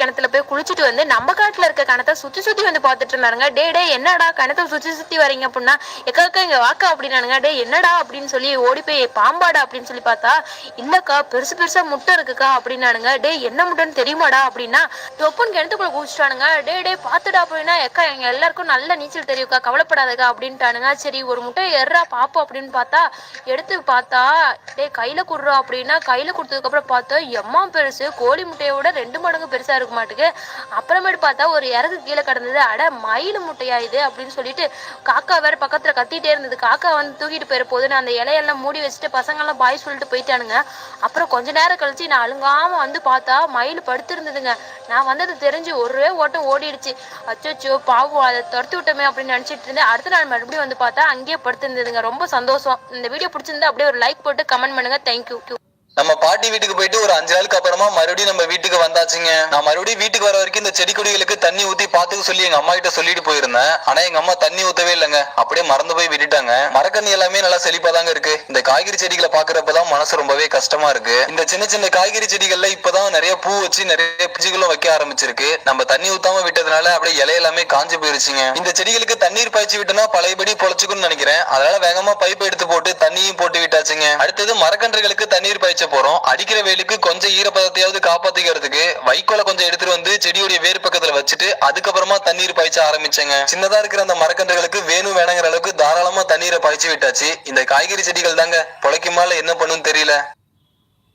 கிணத்துல போய் குளிச்சுட்டு வந்து நம்ம காட்டுல இருக்க கிணத்த சுத்தி சுத்தி வந்து பாத்துட்டு இருந்தாருங்க டே டே என்னடா கிணத்த சுத்தி சுத்தி வரீங்க அப்படின்னா எக்கா அக்கா இங்க வாக்கா அப்படின்னானுங்க. டே என்னடா அப்படின்னு சொல்லி ஓடி போய் பாம்பாடா அப்படின்னு சொல்லி பார்த்தா இல்லக்கா பெருசு பெருசா முட்டை இருக்குக்கா அப்படின்னானுங்க. டே என்ன முட்டைன்னு தெரியுமாடா அப்படின்னா தொப்புன்னு கிணத்துக்குள்ள குதிச்சிட்டானுங்க. டே டே பாத்துடா அப்படின்னா எக்கா எங்க எல்லாருக்கும் நல்ல நீச்சல் தெரியும்க்கா கவலைப்படாதக்கா அப்படின்ட்டானுங்க. சரி ஒரு முட்டை எறா பாப்போம் அப்படின்னு பார்த்தா எடுத்து பார்த்தா டே கையில குடுறோம் அப்படின்னா கையில கொடுத்ததுக்கு அப்புறம் பார்த்தா எம்மா பெருசு கோழி முட்டையோட ரெண்டு மடங்கு பெருசா இருக்க மாட்டுக்கு. அப்புறமேட்டு பார்த்தா ஒரு இறகு கீழே கிடந்தது. அட மயில் முட்டையா இது அப்படின்னு சொல்லிட்டு காக்கா வேற பக்கத்துல கத்திட்டே இருந்தது. காக்கா வந்து தூக்கிட்டு போயிட போகுதுன்னு அந்த இலையெல்லாம் மூடி வச்சுட்டு பசங்கள்லாம் பாய் சொல்லிட்டு போயிட்டானுங்க. அப்புறம் கொஞ்ச நேரம் கழிச்சு நான் அழுங்காம வந்து பார்த்தா மயில் படுத்திருந்ததுங்க. நான் வந்தது தெரிஞ்சு ஒரே ஓட்டம் ஓடிடுச்சு. அச்சோச்சோ பாவம் அதை துரத்து விட்டோமே அப்படின்னு நினச்சிட்டு இருந்தேன். அடுத்த நாள் மறுபடியும் வந்து பார்த்தா அங்கேயே படுத்திருந்ததுங்க. ரொம்ப சந்தோஷம். இந்த வீடியோ பிடிச்சிருந்தா அப்படியே ஒரு லைக் போட்டு கமெண்ட் பண்ணுங்க. தேங்க்யூ நம்ம பாட்டி வீட்டுக்கு போயிட்டு ஒரு அஞ்சு நாளுக்கு அப்புறமா மறுபடியும் நம்ம வீட்டுக்கு வந்தாச்சுங்க. நான் மறுபடியும் வீட்டுக்கு வர வரைக்கும் இந்த செடி கொடிகளுக்கு தண்ணி ஊத்தி பாத்துக்க சொல்லி எங்க அம்மா கிட்ட சொல்லிட்டு போயிருந்தேன். ஆனா எங்க அம்மா தண்ணி ஊத்தவே இல்லைங்க. அப்படியே மறந்து போய் விட்டுட்டாங்க. மரக்கண்ணி எல்லாமே நல்லா செழிப்பா தாங்க இருக்கு. இந்த காய்கறி செடிகளை பாக்குறப்பதான் மனசு ரொம்பவே கஷ்டமா இருக்கு. இந்த சின்ன சின்ன காய்கறி செடிகள்ல இப்பதான் நிறைய பூ வச்சு நிறைய பிஞ்சுகளும் வைக்க ஆரம்பிச்சிருக்கு. நம்ம தண்ணி ஊத்தாம விட்டதுனால அப்படியே இலை எல்லாமே காஞ்சு போயிருச்சுங்க. இந்த செடிகளுக்கு தண்ணீர் பாய்ச்சி விட்டோம்னா பழையபடி பொழைச்சுக்கும்னு நினைக்கிறேன். அதனால வேகமா பைப் எடுத்து போட்டு தண்ணியும் போட்டு விட்டாச்சுங்க. அடுத்தது மரக்கன்றுகளுக்கு தண்ணீர் பாய்ச்சி போறோம். அடிக்கிற வெயிலுக்கு கொஞ்சம் ஈரப்பதத்தையாவது காப்பாத்திக்கிறதுக்கு வைக்கோல கொஞ்சம் எடுத்துட்டு வந்து செடியுடைய வேர் பக்கத்துல வச்சுட்டு அதுக்கப்புறமா தண்ணீர் பாய்ச்ச ஆரம்பிச்சேங்க. சின்னதா இருக்கிற அந்த மரக்கன்றுகளுக்கு வேணும் வேணுங்கிற அளவுக்கு தாராளமா தண்ணீரை பாய்ச்சி விட்டாச்சு. இந்த காய்கறி செடிகள் தாங்க. பொழைக்குமால என்ன பண்ணுன்னு தெரியல.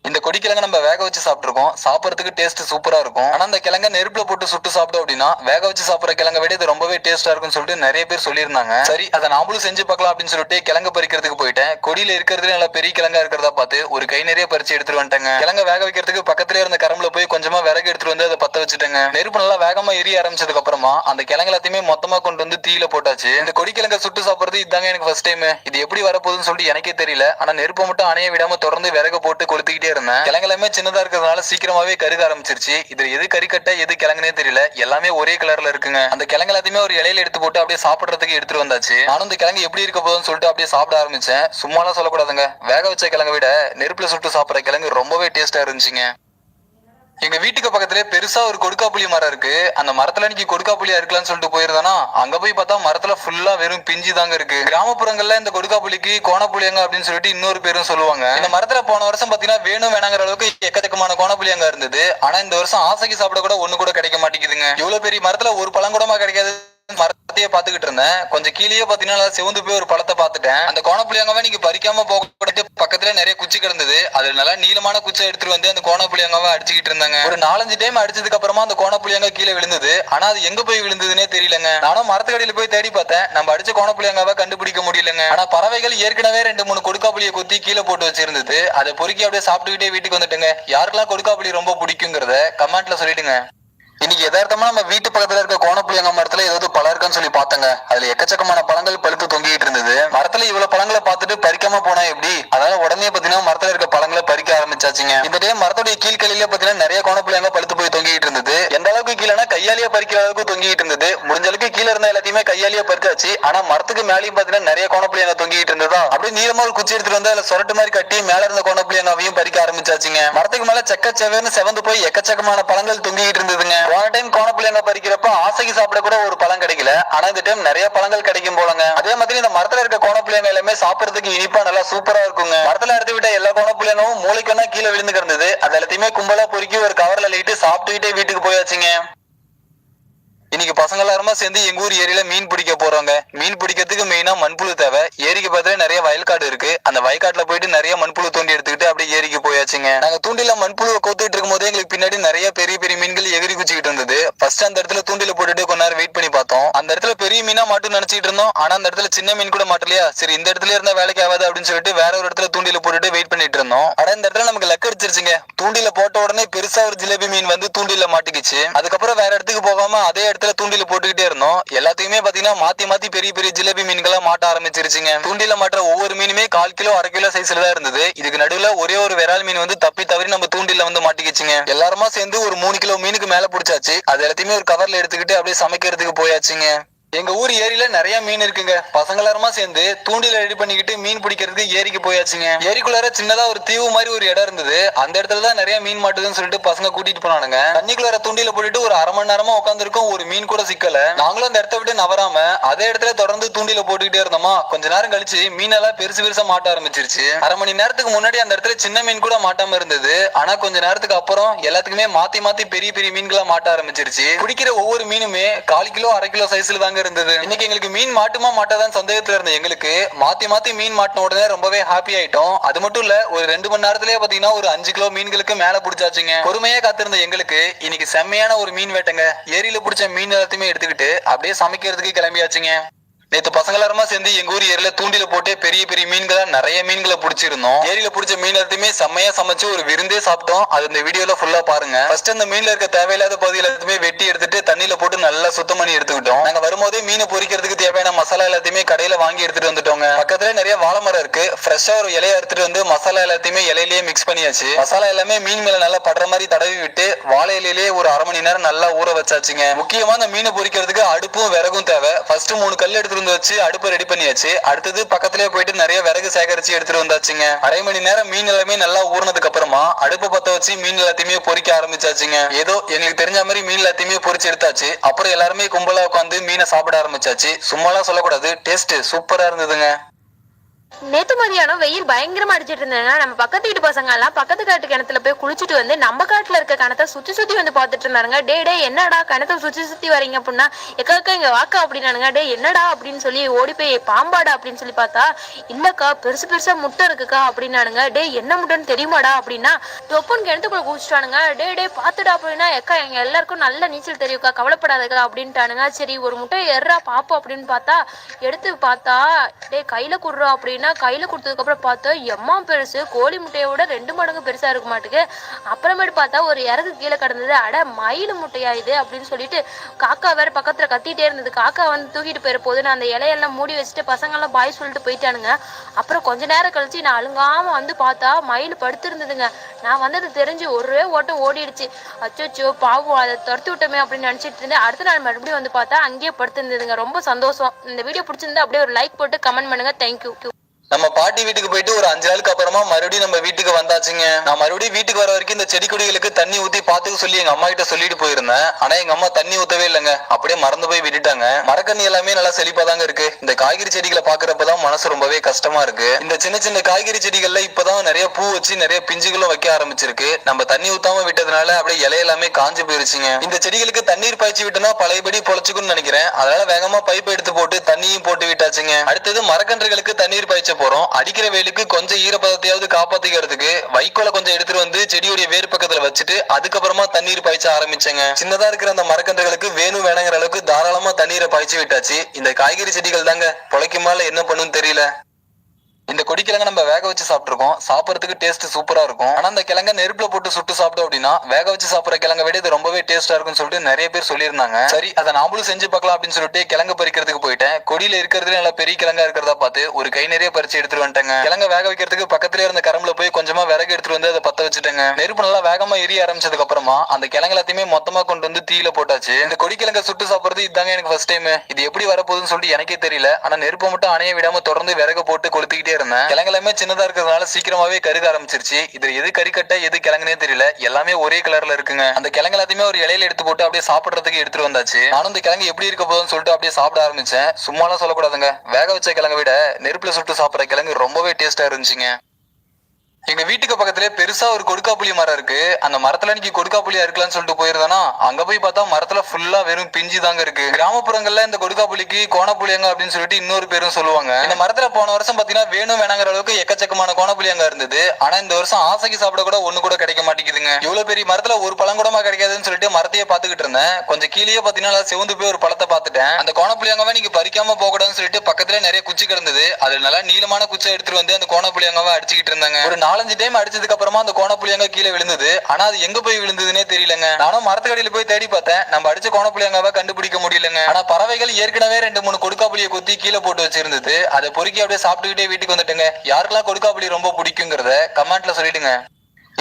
இந்த கொடிக்கிழங்க நம்ம வேக வச்சு சாப்பிட்டுருக்கோம். சாப்பிட்றதுக்கு டேஸ்ட் சூப்பரா இருக்கும். ஆனா அந்த கிழங்க நெருப்புல போட்டு சுட்டு சாப்பிட்டோம் அப்படின்னா வேக வச்சு சாப்பிட்ற கிழங்க விட இது ரொம்பவே டேஸ்டா இருக்கும்னு சொல்லிட்டு நிறைய பேர் சொல்லியிருந்தாங்க. சரி அதை நாமளும் செஞ்சு பார்க்கலாம் அப்படின்னு சொல்லிட்டு கிழங்கு பறிக்கிறதுக்கு போயிட்டேன். கொடியில இருக்கிறதுல நல்லா பெரிய கிழங்கா இருக்கிறதா பார்த்து ஒரு கை நிறைய பறிச்சு எடுத்துட்டு வந்துட்டேங்க. கிழங்க வேக வைக்கிறதுக்கு பக்கத்துல இருந்த கரம்புல போய் கொஞ்சமா விறகு எடுத்துட்டு வந்து அதை பத்த வச்சுட்டேங்க. நெருப்பு நல்லா வேகமா எரிய ஆரம்பிச்சதுக்கு அப்புறமா அந்த கிழங்கு எல்லாத்தையுமே மொத்தமா கொண்டு வந்து தீயில போட்டாச்சு. இந்த கொடிக்கிழங்க சுட்டு சாப்பிடுறது இதாங்க எனக்கு ஃபர்ஸ்ட் டைம் இது எப்படி வரப்போகுதுன்னு சொல்லிட்டு எனக்கே தெரியல. ஆனா நெருப்பை மட்டும் அணைய விடாம தொடர்ந்து விறகு போட்டு கொளுத்திக்கிட்டே இருந்தேன். கிழங்கு சின்னதா இருக்கிறதுனால சீக்கிரமாவே கருக ஆரம்பிச்சிருச்சு. இதுல எது கறிக்கட்டை எது கிழங்குனே தெரியல. எல்லாமே ஒரே கலர்ல இருக்குங்க. அந்த கிழங்கு எல்லாத்தையுமே ஒரு இலையில எடுத்து போட்டு அப்படியே சாப்பிடுறதுக்கு எடுத்துட்டு வந்தாச்சு. நானும் இந்த கிழங்கு எப்படி இருக்க போதும்னு சொல்லிட்டு அப்படியே சாப்பிட ஆரம்பிச்சேன். சும்மாலாம் சொல்லக்கூடாதுங்க. வேக வச்ச கிழங்கு விட நெருப்புல சுட்டு சாப்பிடுற கிழங்கு ரொம்பவே டேஸ்டா இருந்துச்சுங்க. எங்க வீட்டுக்கு பக்கத்துல பெருசா ஒரு கொடுக்காப்புளி மரம் இருக்கு. அந்த மரத்துல இன்னைக்கு கொடுக்காப்புளியா இருக்கலாம்னு சொல்லிட்டு போயிருந்தானா அங்க போய் பார்த்தா மரத்துல ஃபுல்லா வெறும் பிஞ்சு தாங்க இருக்கு. கிராமப்புறங்கள்ல இந்த கொடுக்காப்புளிக்கு கோணப்புளியங்க அப்படின்னு சொல்லிட்டு இன்னொரு பேரும் சொல்லுவாங்க. இந்த மரத்துல போன வருஷம் பாத்தீங்கன்னா வேணும் வேணாங்கிற அளவுக்கு எக்கச்சக்கமான கோணப்புளியங்க இருந்தது. ஆனா இந்த வருஷம் ஆசைக்கு சாப்பிட கூட ஒண்ணு கூட கிடைக்க மாட்டேங்குதுங்க. இவ்வளவு பெரிய மரத்துல ஒரு பழம் கூடமா கிடைக்காது. மரத்தையே பாத்துக்கிட்டு இருந்தேன். கொஞ்சம் கீழேயே பாத்தீங்கன்னா நல்லா சிவந்து போய் ஒரு பழத்தை பார்த்துட்டேன். அந்த கோணப்புளியங்காவை நீங்க பறிக்காம போக பக்கத்துல நிறைய குச்சி கிடந்தது. அது நல்லா நீளமான குச்சை எடுத்துட்டு வந்து அந்த கோணப்புளியங்காவை அடிச்சுக்கிட்டு இருந்தாங்க. ஒரு நாலஞ்சு டைம் அடிச்சதுக்கு அப்புறமா அந்த கோணப்புளியங்கா கீழே விழுந்தது. ஆனா அது எங்க போய் விழுந்ததுன்னே தெரியலங்க. நானும் மரத்துக்கடியில போய் தேடி பார்த்தேன். நம்ம அடிச்ச கோணப்புளியங்காவை கண்டுபிடிக்க முடியலங்க. ஆனா பறவைகள் ஏற்கனவே ரெண்டு மூணு கொடுக்காப்புளிய குத்தி கீழே போட்டு வச்சிருந்தது. அதை பொறுக்கி அப்படியே சாப்பிட்டுக்கிட்டே வீட்டுக்கு வந்துட்டுங்க. யாருக்கெல்லாம் கொடுக்காப்புளி ரொம்ப பிடிக்குங்கிறத கமெண்ட்ல சொல்லிடுங்க. இன்னைக்கு யதார்த்தமா நம்ம வீட்டு பக்கத்துல இருக்க கோணப்புளியங்க மரத்துல ஏதாவது பழம் இருக்கான்னு சொல்லி பார்த்தங்க. அதுல எக்கச்சக்கமான பழங்கள் பழுத்து தொங்கிட்டு இருந்தது. மரத்துல இவ்வளவு பழங்களை பார்த்துட்டு பறிக்காம போனா எப்படி? அதனால உடனே பாத்தீங்கன்னா மரத்துல இருக்க பழங்களை பறிக்க ஆரம்பிச்சாச்சுங்க. இந்த டைம் மரத்துடைய கீழ்கலையில பாத்தீங்கன்னா நிறைய கோணப்புளியங்க பழுத்து போய் தொங்கிட்டு இருந்தது. எந்த அளவுக்கு கீழேனா கையாலேயே பறிக்கிற அளவுக்கு தொங்கிட்டு இருந்தது. முடிஞ்ச அளவுக்கு கீழே இருந்த எல்லாத்தையுமே கையாலேயே பறிச்சாச்சு. ஆனா மரத்துக்கு மேலேயும் பாத்தீங்கன்னா நிறைய கோணப்புளியங்க தொங்கிட்டு இருந்ததா? அப்படியே நீளமா ஒரு குச்சி எடுத்துட்டு வந்து அதுல சொரட்டு மாதிரி கட்டி மேல இருந்த கோணப்புளியங்காவையும் பறிக்க ஆரம்பிச்சாச்சுங்க. மரத்துக்கு மேல செக்க செவன்னு செவந்து போய் எக்கச்சக்கமான பழங்கள் தொங்கிட்டு இருந்ததுங்க. போன டைம் கோணப்புளியங்க பறிக்கிறப்ப ஆசைக்கு சாப்பிட கூட ஒரு பழம் கிடைக்கல. ஆனா இந்த டைம் நிறைய பழங்கள் கிடைக்கும் போலங்க. அதே மாதிரி இந்த மரத்துல இருக்க கோணப்புளியங்க எல்லாமே சாப்பிடறதுக்கு இனிப்பா நல்லா சூப்பரா இருக்குங்க. மரத்துல அறுத்து விட்ட எல்லா கோணப்புளியங்கவும் மூளைக்கு கீழே விழுந்து கிடந்தது. அது எல்லாத்தையுமே கும்பலா பொறுக்கி ஒரு கவர்ல லைட்டு சாப்பிட்டுக்கிட்டே வீட்டுக்கு போயாச்சுங்க. இன்னைக்கு பசங்க எல்லாருமா சேர்ந்து எங்க ஊர் ஏரியில மீன் பிடிக்க போறாங்க. மீன் பிடிக்கிறதுக்கு மெயினா மண்புழு தேவை. ஏரிக்கு பக்கத்துல நிறைய வயல்காடு இருக்கு. அந்த வயக்காட்டுல போயிட்டு நிறைய மண்புழு தூண்டி எடுத்துக்கிட்டு அப்படியே ஏரிக்கு போயாச்சுங்க. நாங்க தூண்டில மண்புழுவை கோத்துட்டு இருக்கும் போதே எங்களுக்கு பின்னாடி நிறைய பெரிய பெரிய மீன்கள் எகிரி குச்சிக்கிட்டு இருந்தது. ஃபர்ஸ்ட் அந்த இடத்துல தூண்டில போட்டுட்டு கொஞ்ச நேரம் வெயிட் பண்ணி பார்த்தோம். அந்த இடத்துல பெரிய மீனா மாட்டு நினைச்சிட்டு இருந்தோம். ஆனா அந்த இடத்துல சின்ன மீன் கூட மாட்டலையா? சரி இந்த இடத்துல இருந்தா வேலைக்கு ஆகாது அப்படின்னு சொல்லிட்டு வேற ஒரு இடத்துல தூண்டில போட்டுட்டு வெயிட் பண்ணிட்டு இருந்தோம். ஆனா இந்த இடத்துல நமக்கு லக் அடிச்சிருச்சுங்க. தூண்டில போட்ட உடனே பெருசா ஒரு ஜிலேபி மீன் வந்து தூண்டில மாட்டிக்கிச்சு. அதுக்கப்புறம் வேற இடத்துக்கு போகாம அதே இடத்துல தூண்டில போட்டுக்கிட்டே இருந்தோம். எல்லாத்தையுமே பாத்தீங்கன்னா மாத்தி மாத்தி பெரிய பெரிய ஜிலேபி மீன்களா மாட்ட ஆரம்பிச்சிருச்சுங்க. தூண்டில மாட்டுற ஒவ்வொரு மீனுமே கால் கிலோ அரை கிலோ சைஸ்ல தான் இருந்தது. இதுக்கு நடுவுல ஒரே ஒரு விரால் மீன் வந்து தப்பி தவறி நம்ம தூண்டில வந்து மாட்டிக்கிச்சுங்க. எல்லாருமா சேர்ந்து ஒரு மூணு கிலோ மீனுக்கு மேல பிடிச்சாச்சு. அது எல்லாத்தையுமே ஒரு கவர்ல எடுத்துக்கிட்டு அப்படியே சமைக்கிறதுக்கு போயாச்சுங்க. எங்க ஊர் ஏரியில நிறைய மீன் இருக்குங்க. பசங்க எல்லாருமா சேர்ந்து தூண்டில ரெடி பண்ணிக்கிட்டு மீன் பிடிக்கிறதுக்கு ஏரிக்கு போயாச்சுங்க. ஏரிக்குள்ளார சின்னதா ஒரு தீவு மாதிரி ஒரு இடம் இருந்தது. அந்த இடத்துல தான் நிறைய மீன் மாட்டுதுன்னு சொல்லிட்டு பசங்க கூட்டிட்டு போனானுங்க. தண்ணிக்குள்ளார தூண்டில போட்டுட்டு ஒரு அரை மணி நேரமா உட்காந்துருக்கோம் ஒரு மீன் கூட சிக்கல. நாங்களும் அந்த இடத்த விட்டு நவராம அதே இடத்துல தொடர்ந்து தூண்டில போட்டுக்கிட்டே இருந்தோமா கொஞ்ச நேரம் கழிச்சு மீன் எல்லாம் பெருசு பெருசா மாட்ட ஆரம்பிச்சிருச்சு. அரை மணி நேரத்துக்கு முன்னாடி அந்த இடத்துல சின்ன மீன் கூட மாட்டாம இருந்தது. ஆனா கொஞ்ச நேரத்துக்கு அப்புறம் எல்லாத்துக்குமே மாத்தி மாத்தி பெரிய பெரிய மீன்களா மாட்ட ஆரம்பிச்சிருச்சு. பிடிக்கிற ஒவ்வொரு மீனுமே கால் கிலோ அரை கிலோ சைஸ்ல தாங்க இருந்தது. இன்னைக்கு எங்களுக்கு மீன் மாட்டுமா மாட்டாதான் சந்தேகத்துல இருந்த எங்களுக்கு மாத்தி மாத்தி மீன் மாட்டின உடனே ரொம்பவே ஹாப்பி ஆயிட்டோம். அது மட்டும் இல்ல ஒரு ரெண்டு மணி நேரத்திலேயே பாத்தீங்கன்னா ஒரு அஞ்சு கிலோ மீன்களுக்கு மேல பிடிச்சாச்சுங்க. பொறுமையா காத்திருந்த எங்களுக்கு இன்னைக்கு செம்மையான ஒரு மீன் வேட்டைங்க. ஏரியில பிடிச்ச மீன் எல்லாத்தையுமே எடுத்துக்கிட்டு அப்படியே சமைக்கிறதுக்கு கிளம்பியாச்சுங்க. நேற்று பசங்க எல்லாருமா சேர்ந்து எங்க ஊர் ஏரியில தூண்டில போட்டு பெரிய பெரிய மீன்களை நிறைய மீன்களை பிடிச்சிருந்தோம். ஏரியில பிடிச்ச மீன் எல்லாத்தையுமே செம்மையா சமைச்சு ஒரு விருந்தே சாப்பிட்டோம். அது இந்த வீடியோல ஃபுல்லா பாருங்க. ஃபர்ஸ்ட் அந்த மீன்ல இருக்க தேவையில்லாத பகுதி எல்லாத்தையுமே வெட்டி எடுத்துட்டு தண்ணியில போட்டு நல்லா சுத்தம் பண்ணி எடுத்துக்கிட்டோம். நாங்க வரும்போதே மீனை பொறிக்கிறதுக்கு தேவையான மசாலா எல்லாத்தையுமே கடையில வாங்கி எடுத்துட்டு வந்துட்டோங்க. பக்கத்துல நிறைய வாழை மரம் இருக்கு. ஃப்ரெஷ்ஷா ஒரு இலைய எடுத்துட்டு வந்து மசாலா எல்லாத்தையுமே இலையிலேயே மிக்ஸ் பண்ணியாச்சு. மசாலா எல்லாமே மீன் மேல நல்லா படுற மாதிரி தடவி விட்டு வாழை இலையிலேயே ஒரு அரை மணி நேரம் நல்லா ஊற வச்சாச்சுங்க. முக்கியமா அந்த மீனை பொறிக்கிறதுக்கு அடுப்பும் விறகும் தேவை. ஃபர்ஸ்ட் மூணு கல் எடுத்துட்டு வந்து வச்சு அடுப்பு ரெடி பண்ணியாச்சு. அடுத்தது பக்கத்திலே போயிட்டு நிறைய விறகு சேகரிச்சு எடுத்துட்டு வந்தாச்சுங்க. அரை மணி நேரம் மீன் எல்லாமே நல்லா ஊறினதுக்கு அப்புறமா அடுப்பை பத்த வச்சு மீன் எல்லாத்தையுமே பொறிக்க ஆரம்பிச்சாச்சுங்க. ஏதோ எங்களுக்கு தெரிஞ்ச மாதிரி மீன் எல்லாத்தையுமே பொறிச்சு எடுத்தாச்சு. அப்புறம் எல்லாருமே கும்பலா உட்காந்து மீனை சாப்பிட ஆரம்பிச்சாச்சு. சும்மாலாம் சொல்லக்கூடாது. டேஸ்ட் சூப்பரா இருந்ததுங்க. நேத்து மதியானம் வெயில் பயங்கரமா அடிச்சிட்டு இருந்ததுன்னா நம்ம பக்கத்து வீட்டு பசங்க எல்லாம் பக்கத்து காட்டு கிணத்துல போய் குளிச்சுட்டு வந்து நம்ம காட்டுல இருக்க கிணத்தை சுத்தி சுத்தி வந்து பாத்துட்டு இருந்தாங்க டே டே என்னடா கிணத்தை சுத்தி சுத்தி வரீங்க அப்படின்னா எக்கா இங்க வாக்கா அப்படின்னானுங்க. டே என்னடா அப்படின்னு சொல்லி ஓடி போய் பாம்பாடா அப்படின்னு சொல்லி பார்த்தா இல்லக்கா பெருசு பெருசா முட்டை இருக்குக்கா அப்படின்னானுங்க. டே என்ன முட்டைன்னு தெரியுமாடா அப்படின்னா தொப்புன்னு கிணத்துக்குள்ள குதிச்சிட்டானுங்க. டே டே பாத்துடா அப்படின்னா எக்கா எங்க எல்லாருக்கும் நல்ல நீச்சல் தெரியுக்கா கவலைப்படாதக்கா அப்படின்ட்டானுங்க. சரி ஒரு முட்டை எறா பாப்போம் அப்படின்னு பார்த்தா எடுத்து பார்த்தா டே கையில குடுறோம் அப்படின்னு நான் கையில் கொடுத்ததுக்கப்புறம் பார்த்தா எம்மா பெருசு கோழி முட்டையை விட ரெண்டு மடங்கு பெருசாக இருக்க மாட்டுக்கு. அப்புறமேட்டு பார்த்தா ஒரு இறகு கீழே கிடந்தது. அட மயில் முட்டையா இது? அப்படின்னு சொல்லிட்டு காக்கா வேற பக்கத்தில் கத்திட்டே இருந்தது. காக்கா வந்து தூக்கிட்டு போயிட போது நான் அந்த இலையெல்லாம் மூடி வச்சுட்டு பசங்கள்லாம் பாய் சொல்லிட்டு போயிட்டானுங்க. அப்புறம் கொஞ்ச நேரம் கழிச்சு நான் அழுங்காமல் வந்து பார்த்தா மயில் படுத்திருந்ததுங்க. நான் வந்தது தெரிஞ்சு ஒரே ஓட்டம் ஓடிடுச்சு. அச்சோச்சோ பாவம் அதை துரத்து விட்டோமே அப்படின்னு நினச்சிட்டு இருந்தேன். அடுத்த நாள் மறுபடியும் வந்து பார்த்தா அங்கேயே படுத்திருந்ததுங்க. ரொம்ப சந்தோஷம். இந்த வீடியோ பிடிச்சிருந்தா அப்படியே ஒரு லைக் போட்டு கமெண்ட் பண்ணுங்க. தேங்க்யூ நம்ம பாட்டி வீட்டுக்கு போயிட்டு ஒரு அஞ்சு நாளுக்கு அப்புறமா மறுபடியும் நம்ம வீட்டுக்கு வந்தாச்சுங்க. நான் மறுபடியும் வீட்டுக்கு வர வரைக்கும் இந்த செடி கொடிகளுக்கு தண்ணி ஊத்தி பாத்துக்க சொல்லி எங்க அம்மா கிட்ட சொல்லிட்டு போயிருந்தேன். ஆனா எங்க அம்மா தண்ணி ஊத்தவே இல்லைங்க. அப்படியே மறந்து போய் விட்டுட்டாங்க. மரக்கண்ணி எல்லாமே நல்லா செழிப்பா தாங்க இருக்கு. இந்த காய்கறி செடிகளை பாக்குறப்பதான் மனசு ரொம்பவே கஷ்டமா இருக்கு. இந்த சின்ன சின்ன காய்கறி செடிகள்ல இப்பதான் நிறைய பூ வச்சு நிறைய பிஞ்சுகளும் வைக்க ஆரம்பிச்சிருக்கு. நம்ம தண்ணி ஊத்தாம விட்டதுனால அப்படியே இலை எல்லாமே காஞ்சு போயிருச்சுங்க. இந்த செடிகளுக்கு தண்ணீர் பாய்ச்சி விட்டோம்னா பழையபடி பொழைச்சுக்கும்னு நினைக்கிறேன். அதனால வேகமா பைப் எடுத்து போட்டு தண்ணியும் போட்டு விட்டாச்சுங்க. அடுத்தது மரக்கன்றுகளுக்கு தண்ணீர் பாய்ச்ச போறோம். அடிக்கிற வெயிலுக்கு கொஞ்சம் ஈரப்பதத்தையாவது காப்பாத்திக்கிறதுக்கு வைக்கோல கொஞ்சம் எடுத்துட்டு வந்து செடியுடைய வேர் பக்கத்துல வச்சுட்டு அதுக்கப்புறமா தண்ணீர் பாய்ச்ச ஆரம்பிச்சேங்க. சின்னதா இருக்கிற அந்த மரக்கன்றுகளுக்கு வேணும் வேணுங்கிற அளவுக்கு தாராளமா தண்ணீரை பாய்ச்சி விட்டாச்சு. இந்த காய்கறி செடிகள் தாங்க. பொழைக்குமால என்ன பண்ணுன்னு தெரியல. இந்த கொடிக்கிழங்க நம்ம வேக வச்சு சாப்பிட்டுருக்கோம். சாப்பிட்றதுக்கு டேஸ்ட் சூப்பரா இருக்கும். ஆனா அந்த கிழங்க நெருப்புல போட்டு சுட்டு சாப்பிட்டோம் அப்படின்னா வேக வச்சு சாப்பிட்ற கிழங்க விட இது ரொம்பவே டேஸ்டா இருக்கும்னு சொல்லிட்டு நிறைய பேர் சொல்லியிருந்தாங்க. சரி அதை நாமளும் செஞ்சு பார்க்கலாம் அப்படின்னு சொல்லிட்டு கிழங்கு பறிக்கிறதுக்கு போயிட்டேன். கொடியில இருக்கிறதுல நல்லா பெரிய கிழங்கா இருக்கிறதா பார்த்து ஒரு கை நிறைய பறிச்சு எடுத்துட்டு வந்துட்டேங்க. கிழங்க வேக வைக்கிறதுக்கு பக்கத்துல இருந்த கரம்புல போய் கொஞ்சமா விறகு எடுத்துட்டு வந்து அதை பத்த வச்சுட்டேங்க. நெருப்பு நல்லா வேகமா எரிய ஆரம்பிச்சதுக்கு அப்புறமா அந்த கிழங்கு எல்லாத்தையுமே மொத்தமா கொண்டு வந்து தீயில போட்டாச்சு. இந்த கொடிக்கிழங்க சுட்டு சாப்பிடுறது இதாங்க எனக்கு ஃபர்ஸ்ட் டைம் இது எப்படி வரப்போகுதுன்னு சொல்லிட்டு எனக்கே தெரியல. ஆனா நெருப்பை மட்டும் அணைய விடாம தொடர்ந்து விறகு போட்டு கொளுத்திக்கிட்டே இருந்தேன். கிழங்கு சின்னதா இருக்கிறதுனால சீக்கிரமாவே கருக ஆரம்பிச்சிருச்சு. இதுல எது கறிக்கட்டை எது கிழங்குனே தெரியல. எல்லாமே ஒரே கலர்ல இருக்குங்க. அந்த கிழங்கு எல்லாத்தையுமே ஒரு இலையில எடுத்து போட்டு அப்படியே சாப்பிடுறதுக்கு எடுத்துட்டு வந்தாச்சு. நானும் இந்த கிழங்கு எப்படி இருக்க போகுதுன்னு சொல்லிட்டு அப்படியே சாப்பிட ஆரம்பிச்சேன். சும்மாலாம் சொல்லக்கூடாதுங்க. வேக வச்ச கிழங்கு விட நெருப்புல சுட்டு சாப்பிடுற கிழங்கு ரொம்பவே டேஸ்டா இருந்துச்சுங்க. எங்க வீட்டுக்கு பக்கத்துல பெருசா ஒரு கொடுக்காப்புளி மரம் இருக்கு. அந்த மரத்துல இன்னைக்கு கொடுக்காப்புளியா இருக்கலாம்னு சொல்லிட்டு போயிருந்தானா அங்க போய் பார்த்தா மரத்துல ஃபுல்லா வெறும் பிஞ்சு தாங்க இருக்கு. கிராமப்புறங்கள்ல இந்த கொடுக்காப்புளிக்கு கோணப்புளியங்க அப்படின்னு சொல்லிட்டு இன்னொரு பேரும் சொல்லுவாங்க. இந்த மரத்துல போன வருஷம் பாத்தீங்கன்னா வேணும் வேணாங்கிற அளவுக்கு எக்கச்சக்கமான கோணப்புளியங்க இருந்தது. ஆனா இந்த வருஷம் ஆசைக்கு சாப்பிட கூட ஒண்ணு கூட கிடைக்க மாட்டேங்குதுங்க. இவ்வளவு பெரிய மரத்துல ஒரு பழம் கூடமா கிடைக்காதுன்னு சொல்லிட்டு மரத்தையே பாத்துக்கிட்டு இருந்தேன். கொஞ்சம் கீழே பாத்தீங்கன்னா நல்லா சிவந்து போய் ஒரு பழத்தை பார்த்துட்டேன். அந்த கோணப்புளியங்கவை நீங்க பறிக்காம போக கூடாதுன்னு சொல்லிட்டு பக்கத்துல நிறைய குச்சி கிடந்தது. அதுல நல்லா நீளமான குச்சை எடுத்துட்டு வந்து அந்த கோணப்புளியங்கவை அடிச்சுக்கிட்டு இருந்தாங்க. ஒரு நாலஞ்சு டைம் அடிச்சதுக்கு அப்புறமா அந்த கோணப்புளியங்க கீழே விழுந்தது. ஆனா அது எங்க போய் விழுந்ததுன்னே தெரியலங்க. நானும் மரத்துக்கடியில போய் தேடி பார்த்தேன். நம்ம அடிச்ச கோணப்புளியங்காவை கண்டுபிடிக்க முடியலங்க. ஆனா பறவைகள் ஏற்கனவே ரெண்டு மூணு கொடுக்காப்புளியை கொத்தி கீழே போட்டு வச்சிருந்தது. அதை பொறுக்கி அப்படியே சாப்பிட்டுக்கிட்டே வீட்டுக்கு வந்துட்டுங்க. யாருக்கெல்லாம் கொடுக்காப்புளி ரொம்ப பிடிக்குங்கிறத கமெண்ட்ல சொல்லிடுங்க.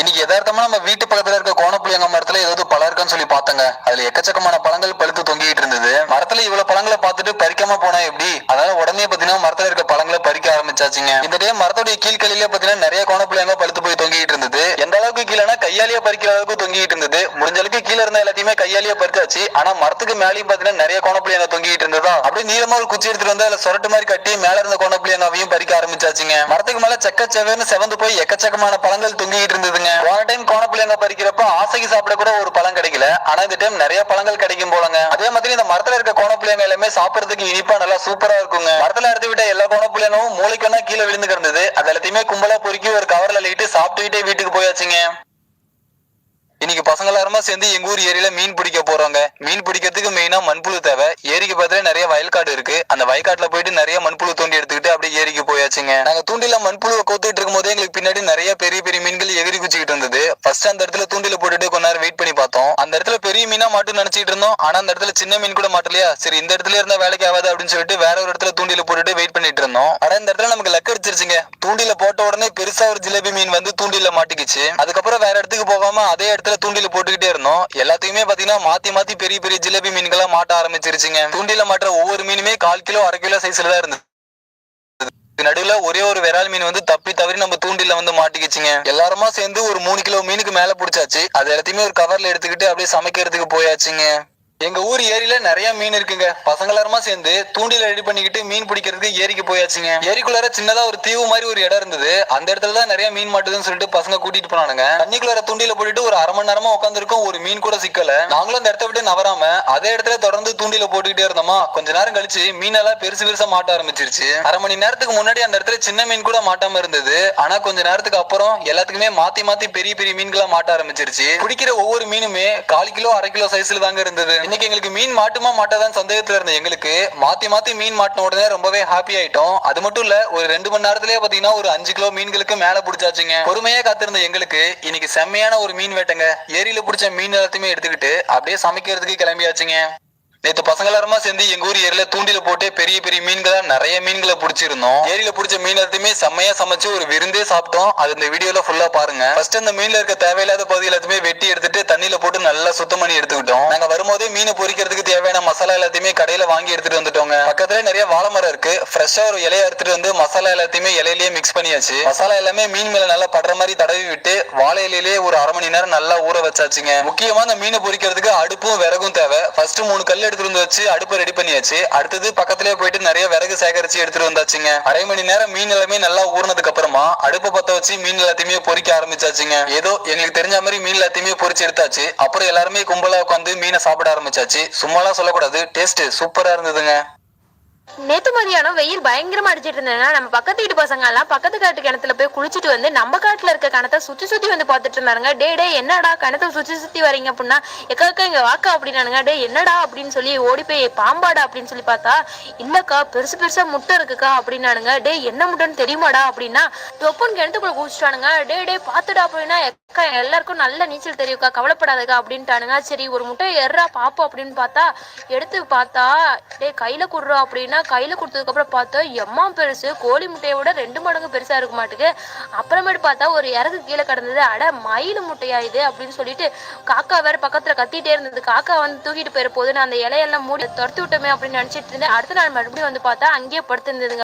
இன்னைக்கு யதார்த்தமா நம்ம வீட்டு பக்கத்துல இருக்க கோணப்புளியங்க மரத்துல ஏதாவது பழம் இருக்குன்னு சொல்லி பார்த்தங்க. அதுல எக்கச்சக்கமான பழங்கள் பழுத்து தொங்கிட்டு இருந்தது. மரத்துல இவ்வளவு பழங்களை பார்த்துட்டு பறிக்காம போனா எப்படி? அதனால உடனே பாத்தீங்கன்னா மரத்துல இருக்க பழங்களை பறிக்க ஆரம்பிச்சாச்சுங்க. இந்த டே மரத்துடைய கீழ்கலையில பாத்தீங்கன்னா நிறைய கோணப்புளியங்க பழுத்து போய் தொங்கிட்டு இருந்தது. எந்த அளவுக்கு கீழேனா கையாலேயே பறிக்கிற அளவுக்கு தொங்கிட்டு இருந்தது. முடிஞ்ச அளவுக்கு கீழே இருந்த எல்லாத்தையுமே கையாலேயே பறிச்சாச்சு. ஆனா மரத்துக்கு மேலேயும் பாத்தீங்கன்னா நிறைய கோணப்புளியங்க தொங்கிட்டு இருந்ததா? அப்படியே நீளமா ஒரு குச்சி எடுத்துட்டு வந்து அதுல சொரட்டு மாதிரி கட்டி மேல இருந்த கோணப்புளியங்காவையும் பறிக்க ஆரம்பிச்சாச்சுங்க. மரத்துக்கு மேல செக்க செவன்னு செவந்து போய் எக்கச்சக்கமான பழங்கள் தொங்கிட்டு இருந்ததுங்க. போன டைம் கோணப்புளியங்க பறிக்கிறப்ப ஆசைக்கு சாப்பிட கூட ஒரு பழம் கிடைக்கல. ஆனா இந்த டைம் நிறைய பழங்கள் கிடைக்கும் போலங்க. அதே மாதிரி இந்த மரத்துல இருக்க கோணப்புளியங்க எல்லாமே சாப்பிடறதுக்கு இனிப்பா நல்லா சூப்பரா இருக்குங்க. மரத்துல எடுத்து விட்ட எல்லா கோணப்புளியங்களும் மூளைக்கு கீழே விழுந்து கிடந்தது. அது எல்லாத்தையுமே கும்பலா பொறுக்கி ஒரு கவர்ல அள்ளிட்டு சாப்பிட்டுக்கிட்டே வீட்டுக்கு போயாச்சுங்க. இன்னைக்கு பசங்க எல்லாருமா சேர்ந்து எங்க ஊர் ஏரியில மீன் பிடிக்க போறாங்க. மீன் பிடிக்கிறதுக்கு மெயினா மண்புழு தேவை. ஏரிக்கு பக்கத்துல நிறைய வயல்காடு இருக்கு. அந்த வயக்காட்டுல போயிட்டு நிறைய மண்புழு தூண்டி எடுத்துக்கிட்டு அப்படியே ஏரிக்கு போயாச்சுங்க. நாங்க தூண்டில மண்புழுவை கோத்துட்டு இருக்கும் போதே எங்களுக்கு பின்னாடி நிறைய பெரிய பெரிய மீன்கள் எகிரி குச்சிக்கிட்டு இருந்தது. ஃபர்ஸ்ட் அந்த இடத்துல தூண்டில போட்டுட்டு கொஞ்ச நேரம் வெயிட் பண்ணி பார்த்தோம். அந்த இடத்துல பெரிய மீனா மாட்டு நினைச்சிட்டு இருந்தோம். ஆனா அந்த இடத்துல சின்ன மீன் கூட மாட்டலையா? சரி இந்த இடத்துல இருந்தா வேலைக்கு ஆகாது அப்படின்னு சொல்லிட்டு வேற ஒரு இடத்துல தூண்டில போட்டுட்டு வெயிட் பண்ணிட்டு இருந்தோம். ஆனா இந்த இடத்துல நமக்கு லக் அடிச்சிருச்சுங்க. தூண்டில போட்ட உடனே பெருசா ஒரு ஜிலேபி மீன் வந்து தூண்டில மாட்டிக்கிச்சு. அதுக்கப்புறம் வேற இடத்துக்கு போகாம அதே இடத்துல தூண்டில போட்டுக்கிட்டே இருந்தோம். எல்லாத்தையுமே பாத்தீங்கன்னா மாத்தி மாத்தி பெரிய பெரிய ஜிலேபி மீன்களா மாட்ட ஆரம்பிச்சிருச்சுங்க. தூண்டில மாட்டுற ஒவ்வொரு மீனுமே கால் கிலோ அரை கிலோ சைஸ்ல தான் இருந்தது. நடுவுல ஒரே ஒரு விரால் மீன் வந்து தப்பி தவறி நம்ம தூண்டில வந்து மாட்டிக்கிச்சுங்க. எல்லாருமா சேர்ந்து ஒரு மூணு கிலோ மீனுக்கு மேல புடிச்சாச்சு. அது எல்லாத்தையுமே ஒரு கவர்ல எடுத்துக்கிட்டு அப்படியே சமைக்கிறதுக்கு போயாச்சுங்க. எங்க ஊர் ஏரியில நிறைய மீன் இருக்குங்க. பசங்க எல்லாருமா சேர்ந்து தூண்டில ரெடி பண்ணிக்கிட்டு மீன் பிடிக்கிறதுக்கு ஏரிக்கு போயாச்சுங்க. ஏரிக்குள்ளார சின்னதா ஒரு தீவு மாதிரி ஒரு இடம் இருந்தது. அந்த இடத்துல தான் நிறைய மீன் மாட்டுதுன்னு சொல்லிட்டு பசங்க கூட்டிட்டு போனானுங்க. தண்ணிக்குள்ளார தூண்டில போட்டுட்டு ஒரு அரை மணி நேரமா உட்காந்துருக்கோம் ஒரு மீன் கூட சிக்கல. நாங்களும் அந்த இடத்த விட்டு நவராம அதே இடத்துல தொடர்ந்து தூண்டில போட்டுக்கிட்டே இருந்தோமா கொஞ்ச நேரம் கழிச்சு மீன் எல்லாம் பெருசு பெருசா மாட்ட ஆரம்பிச்சிருச்சு. அரை மணி நேரத்துக்கு முன்னாடி அந்த இடத்துல சின்ன மீன் கூட மாட்டாம இருந்தது. ஆனா கொஞ்ச நேரத்துக்கு அப்புறம் எல்லாத்துக்குமே மாத்தி மாத்தி பெரிய பெரிய மீன்களா மாட்ட ஆரம்பிச்சிருச்சு. பிடிக்கிற ஒவ்வொரு மீனுமே கால் கிலோ அரை கிலோ சைஸ்ல தாங்க இருந்தது. அன்னைக்கு எங்களுக்கு மீன் மாட்டுமா மாட்டாதான் சந்தேகத்துல இருந்த எங்களுக்கு மாத்தி மாத்தி மீன் மாட்டின உடனே ரொம்பவே ஹாப்பி ஆயிட்டோம். அது மட்டும் இல்ல ஒரு ரெண்டு மணி நேரத்திலேயே பாத்தீங்கன்னா ஒரு அஞ்சு கிலோ மீன்களுக்கு மேல பிடிச்சாச்சுங்க. பொறுமையா காத்திருந்த எங்களுக்கு இன்னைக்கு செம்மையான ஒரு மீன் வேட்டைங்க. ஏரியில பிடிச்ச மீன் எல்லாத்தையுமே எடுத்துக்கிட்டு அப்படியே சமைக்கிறதுக்கு கிளம்பியாச்சுங்க. நேற்று பசங்க எல்லாருமா சேர்ந்து எங்க ஊர் ஏரியில தூண்டில போட்டு பெரிய பெரிய மீன்களா நிறைய மீன்களை பிடிச்சிருந்தோம். ஏரியில பிடிச்ச மீன் எல்லாத்தையுமே செம்மையா சமைச்சு ஒரு விருந்தே சாப்பிட்டோம். அது இந்த வீடியோல ஃபுல்லா பாருங்க. ஃபர்ஸ்ட் அந்த மீன்ல இருக்க தேவையில்லாத பகுதி எல்லாத்தையுமே வெட்டி எடுத்துட்டு தண்ணியில போட்டு நல்லா சுத்தம் பண்ணி எடுத்துக்கிட்டோம். நாங்க வரும்போதே மீனை பொறிக்கிறதுக்கு தேவையான மசாலா எல்லாத்தையுமே கடையில வாங்கி எடுத்துட்டு வந்துட்டோங்க. பக்கத்துல நிறைய வாழை மரம் இருக்கு. ஃப்ரெஷ்ஷா ஒரு இலையை எடுத்துட்டு வந்து மசாலா எல்லாத்தையுமே இலையிலேயே மிக்ஸ் பண்ணியாச்சு. மசாலா எல்லாமே மீன் மேல நல்லா படுற மாதிரி தடவி விட்டு வாழை இலையிலேயே ஒரு அரை மணி நேரம் நல்லா ஊற வச்சாச்சுங்க. முக்கியமா அந்த மீனை பொறிக்கிறதுக்கு அடுப்பும் விறகும் தேவை. ஃபர்ஸ்ட் மூணு கல் எடுத்துட்டு வந்து வச்சு அடுப்பை ரெடி பண்ணியாச்சு. அடுத்தது பக்கத்துலயே போயிட்டு நிறைய விறகு சேகரிச்சு எடுத்துட்டு வந்தாச்சுங்க. அரை மணி நேரம் மீன் எல்லாமே நல்லா ஊறினதுக்கு அப்புறமா அடுப்பை பத்த வச்சு மீன் எல்லாத்தையுமே பொறிக்க ஆரம்பிச்சாச்சுங்க. ஏதோ எங்களுக்கு தெரிஞ்ச மாதிரி மீன் எல்லாத்தையுமே பொறிச்சு எடுத்தாச்சு. அப்புறம் எல்லாருமே கும்பலா உட்காந்து மீனை சாப்பிட ஆரம்பிச்சாச்சு. சும்மாலாம் சொல்லக்கூடாது. டேஸ்ட் சூப்பரா இருந்ததுங்க. நேத்து மதியானம் வெயில் பயங்கரமா அடிச்சிட்டு இருந்ததுன்னா நம்ம பக்கத்து வீட்டு பசங்க எல்லாம் பக்கத்து காட்டு கிணத்துல போய் குளிச்சுட்டு வந்து நம்ம காட்டுல இருக்க கணத்தை சுத்தி சுத்தி வந்து பாத்துட்டு இருந்தாங்க டே டே என்னடா கணத்தை சுத்தி சுத்தி வரீங்க அப்படின்னா எக்கா அக்கா இங்க வாக்கா அப்படின்னானுங்க. டே என்னடா? அப்படின்னு சொல்லி ஓடி போய் பாம்பாடா அப்படின்னு சொல்லி பார்த்தா இல்லக்கா பெருசு பெருசா முட்டை இருக்குக்கா அப்படின்னானுங்க. டே என்ன முட்டைன்னு தெரியுமாடா? அப்படின்னா தொப்புன்னு கிணத்துக்குள்ள குளிச்சுட்டானுங்க டே டே பாத்துடா அப்படின்னா அக்கா எல்லாருக்கும் நல்ல நீச்சல் தெரியும்க்கா கவலைப்படாதக்கா அப்படின்ட்டானுங்க. சரி ஒரு முட்டை எறா பாப்போம் அப்படின்னு பார்த்தா எடுத்து பார்த்தா டேய் கையில குடுறோம் அப்படின்னா கையில கையில் கொடுத்ததுக்கப்புறம் பார்த்தா எம்மா பெருசு கோழி முட்டையை விட ரெண்டு மடங்கு பெருசா இருக்க மாட்டுக்கு. அப்புறமேட்டு பார்த்தா ஒரு இறகு கீழே கிடந்தது. அட மயில் முட்டையா இது? அப்படின்னு சொல்லிட்டு காக்கா வேற பக்கத்துல கத்திட்டே இருந்தது. காக்கா வந்து தூக்கிட்டு போயிட போகுது நான் அந்த இலையெல்லாம் மூடி துரத்து விட்டோமே அப்படின்னு நினைச்சிட்டு இருந்தேன். அடுத்த நாள் மறுபடியும் வந்து பார்த்தா அங்கேயே படுத்திருந்ததுங்க.